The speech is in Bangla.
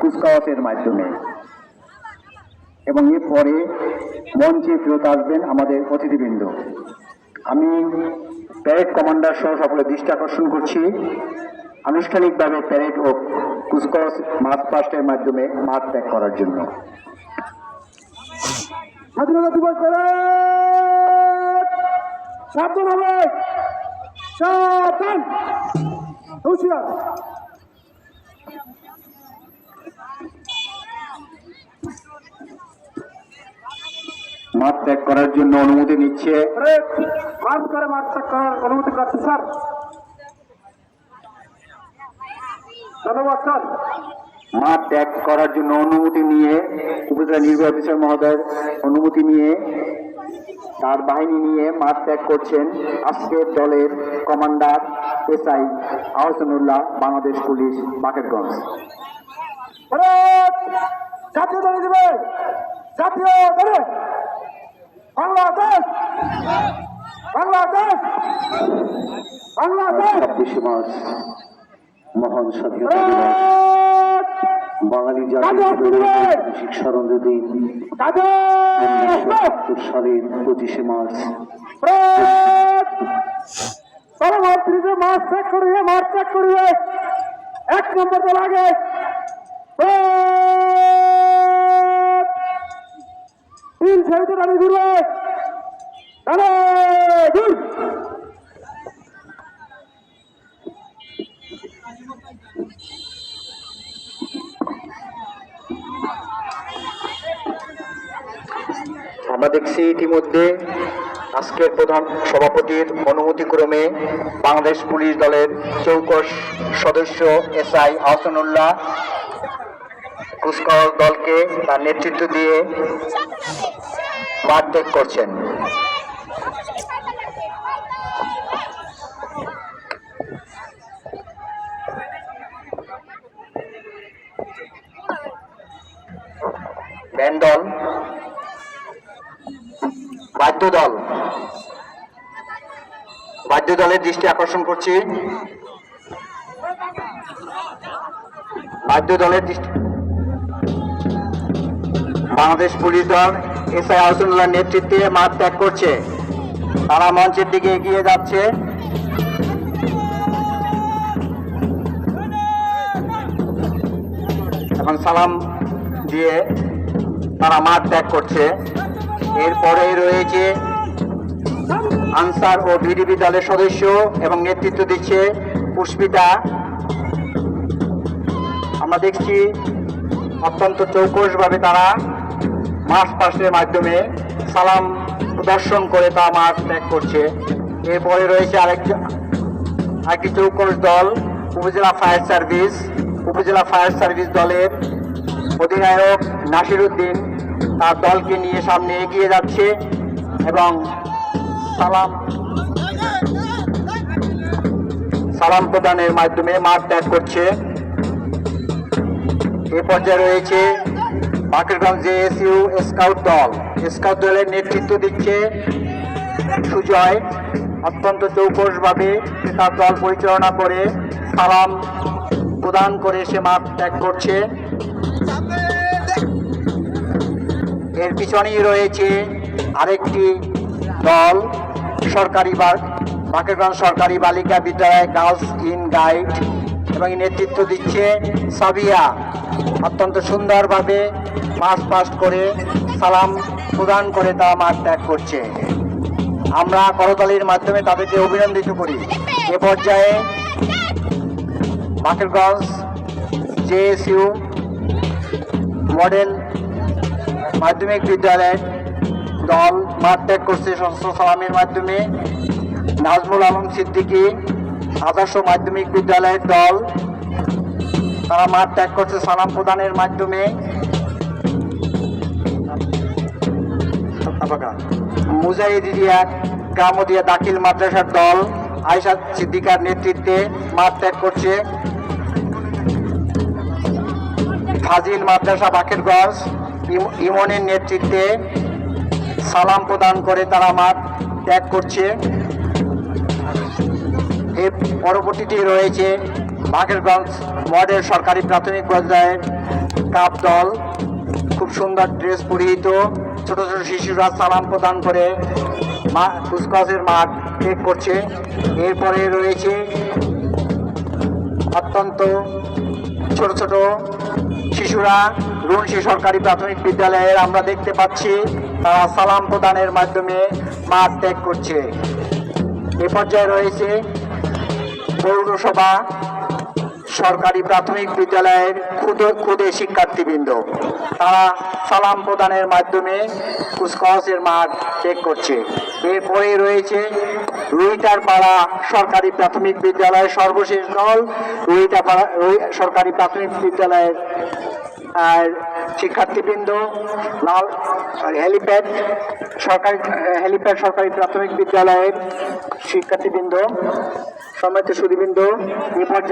কুচকাওয়াজের মাধ্যমে। এবং এরপরে মঞ্চে ফেরত আসবেন আমাদের অতিথিবৃন্দ। আমি প্যারেড কমান্ডার সহ সকলে দৃষ্টি আকর্ষণ করছি। আনুষ্ঠানিকভাবে প্যারেড ও কুচকাওয়াজ মার্চ পাস্টের মাধ্যমে মাঠ ত্যাগ করার জন্য। স্বাধীনতা দিবস প্যারেড সাবধান হবে! সাবধান! হুঁশিয়ার! মাঠ ত্যাগ করার জন্য অনুমতি নিচ্ছে। মার্চ করে মার্চ করার অনুমতি করছে স্যার। ধন্যবাদ স্যার। মাঠ ত্যাগ করার জন্য অনুমতি নিয়ে উপজেলা নির্বাহী অফিসার মহোদয়ের অনুমতি নিয়ে তার বাহিনী নিয়ে মাঠ ত্যাগ করছেন আজকের দলের commander SI Ahsanullah Bangladesh police Bakerganj parade জাতীয় দলে দিবে জাতীয় দলে। বাংলাদেশ! বাংলাদেশ! বাংলাদেশ! ছাব্বিশে মার্চ মহান স্বাধীনতা দিবস। বাঙালি জাতির স্মরণীয় দিন। উনিশশো সালের পঁচিশে মার্চ। পরবর্তীতে মাছ ত্যাগ করিয়ে মাছ ত্যাগ করিয়ে এক নম্বর তো লাগে তিন সাইডে ঘুরবে। আমরা দেখছি ইতিমধ্যে আজকের প্রধান সভাপতির অনুমতিক্রমে বাংলাদেশ পুলিশ দলের চৌকস সদস্য এসআই আহসানুল্লাহ কুচকাওয়াজ দলকে তার নেতৃত্ব দিয়ে ত্যাগ করছেন। ব্যান্ড দল, বাদ্য দল। বাদ্য দলের দৃষ্টি আকর্ষণ করছি। বাদ্য দলের দৃষ্টি বাংলাদেশ পুলিশ দল এসআই আহসানুল্লাহ নেতৃত্বে মাঠ ত্যাগ করছে। তারা মঞ্চের দিকে এগিয়ে যাচ্ছে। এখন সালাম দিয়ে তারা মাঠ ত্যাগ করছে। এরপরে রয়েছে আনসার ও বিডিবি দলের সদস্য এবং নেতৃত্ব দিচ্ছে পুষ্পিতা। আমরা দেখছি অত্যন্ত চৌকসভাবে তারা মাস পাসের মাধ্যমে সালাম প্রদর্শন করে তা মাঠ ত্যাগ করছে। এরপরে রয়েছে আরেকটি আরেকটি চৌকস দল, উপজেলা ফায়ার সার্ভিস। উপজেলা ফায়ার সার্ভিস দলের অধিনায়ক নাসির উদ্দিন তার দলকে নিয়ে সামনে এগিয়ে যাচ্ছে এবং সালাম সালাম প্রদানের মাধ্যমে মাঠ ত্যাগ করছে। এ পর্যায়ে রয়েছে বাকেরগঞ্জ জেএসইউ স্কাউট দল। স্কাউট দলের নেতৃত্ব দিচ্ছে সুজয়। অত্যন্ত চৌকসভাবে তার দল পরিচালনা করে সালাম প্রদান করে সে মাঠ ত্যাগ করছে। এর পিছনেই রয়েছে আরেকটি দল, সরকারি বাকেরগঞ্জ সরকারি বালিকা বিদ্যালয় গার্লস ইন গাইড এবং নেতৃত্ব দিচ্ছে সাবিয়া। অত্যন্ত সুন্দরভাবে মাস পাস করে সালাম প্রদান করে তা মাঠ ত্যাগ করছে। আমরা করতালির মাধ্যমে তাদেরকে অভিনন্দিত করি। এ পর্যায়ে বাকেরগঞ্জ জেএসইউ মডেল মাধ্যমিক বিদ্যালয়ের দল মাঠ ত্যাগ করছে সশস্ত্র সালামের মাধ্যমে। নাজমুল আলম সিদ্দিকী আদর্শ মাধ্যমিক বিদ্যালয়ের দল তারা মাঠ ত্যাগ করছে, সালাম প্রদানের মাধ্যমে। মুজাহিদিয়া গ্রামদিয়া দাখিল মাদ্রাসার দল আয়সা সিদ্দিকার নেতৃত্বে মাঠ ত্যাগ করছে। ফাজিল মাদ্রাসা বাকেরগঞ্জ ইম- ইমনের নেতৃত্বে সালাম প্রদান করে তারা মাঠ ত্যাগ করছে। এর পরবর্তীতে রয়েছে বাগেরগঞ্জ মডেল সরকারি প্রাথমিক পর্যায়ের কাপ দল। খুব সুন্দর ড্রেস পরিহিত। ছোট ছোট শিশুরা সালাম প্রদান করে মা কুচকাওয়াজের মাঠ টেক করছে। এরপরে রয়েছে অত্যন্ত ছোট ছোট শিশুরা রুনশি সরকারি প্রাথমিক বিদ্যালয়ের আমরা দেখতে পাচ্ছি, তারা সালাম প্রদানের মাধ্যমে মাঠ ত্যাগ করছে। এ পর্যায়ে রয়েছে পৌরসভা। সরকারি প্রাথমিক বিদ্যালয়ের ক্ষুদে ক্ষুদে শিক্ষার্থীবৃন্দ। তারা সালাম প্রদানের মাধ্যমে কুচকাওয়াজের মাঠ চেক করছে। এরপরে রয়েছে রুইটার পাড়া সরকারি প্রাথমিক বিদ্যালয়ের সর্বশেষ দল রুইটা পাড়া সরকারি প্রাথমিক বিদ্যালয়ের, আর শিক্ষার্থীবৃন্দ, লাল হেলিপ্যাড সরকারি হেলিপ্যাড সরকারি প্রাথমিক বিদ্যালয়ের শিক্ষার্থীবৃন্দ সম্মানিত সুদীবৃন্দ এ পর্যায়ে